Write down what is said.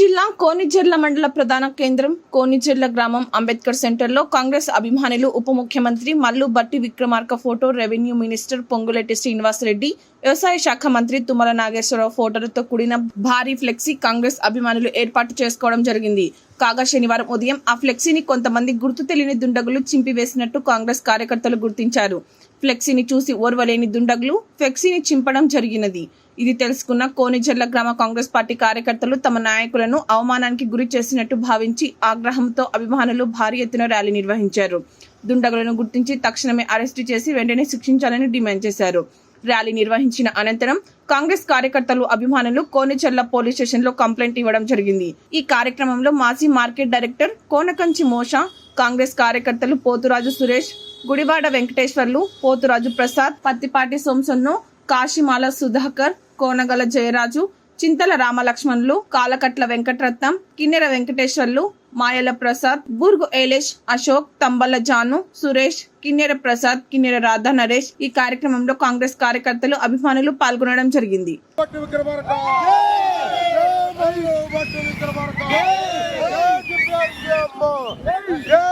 జిల్లా కోనిచెర్ల మండల ప్రధాన కేంద్రం కోనిచెర్ల గ్రామం అంబేద్కర్ సెంటర్లో కాంగ్రెస్ అభిమానులు ఉప ముఖ్యమంత్రి Mallu Bhatti Vikramarka photo revenue minister Ponguleti Srinivasa Reddy వ్యవసాయ శాఖ మంత్రి తుమ్మల నాగేశ్వరరావు ఫోటోలతో కూడిన భారీ ఫ్లెక్సీ కాంగ్రెస్ అభిమానులు ఏర్పాటు చేసుకోవడం జరిగింది. కాగా శనివారం ఉదయం ఆ ఫ్లెక్సీని కొంతమంది గుర్తు తెలియని దుండగులు చింపివేసినట్టు కాంగ్రెస్ కార్యకర్తలు గుర్తించారు. ఫ్లెక్సీని చూసి ఓర్వలేని దుండగులు ఫ్లెక్సీని చింపడం జరిగినది. ఇది తెలుసుకున్న కోనిజర్ల గ్రామ కాంగ్రెస్ పార్టీ కార్యకర్తలు తమ నాయకులను అవమానానికి గురి చేసినట్టు భావించి ఆగ్రహంతో అభిమానులు భారీ ఎత్తున ర్యాలీ నిర్వహించారు. దుండగులను గుర్తించి తక్షణమే అరెస్టు చేసి వెంటనే శిక్షించాలని డిమాండ్ చేశారు. ర్యాలీ నిర్వహించిన అనంతరం కాంగ్రెస్ కార్యకర్తలు అభిమానులు కోనిచెర్ల పోలీస్ స్టేషన్లో కంప్లైంట్ ఇవ్వడం జరిగింది. ఈ కార్యక్రమంలో మాజీ మార్కెట్ డైరెక్టర్ కోనకంచి మోషా కాంగ్రెస్ కార్యకర్తలు పోతురాజు సురేష్ గుడివాడ వెంకటేశ్వర్లు పోతురాజు ప్రసాద్ పత్తిపాటి సోంసన్ను కాశీమాల సుధాకర్ కోనగల జయరాజు చింతల రామలక్ష్మణులు కాలకట్ల వెంకటరత్నం కిన్నెర వెంకటేశ్వర్లు మాయల ప్రసాద్ బుర్గు ఏలేష్ అశోక్ తంబల జాను సురేష్ కిన్నెర ప్రసాద్ కిన్నెర రాధా నరేష్ ఈ కార్యక్రమంలో కాంగ్రెస్ కార్యకర్తలు అభిమానులు పాల్గొనడం జరిగింది.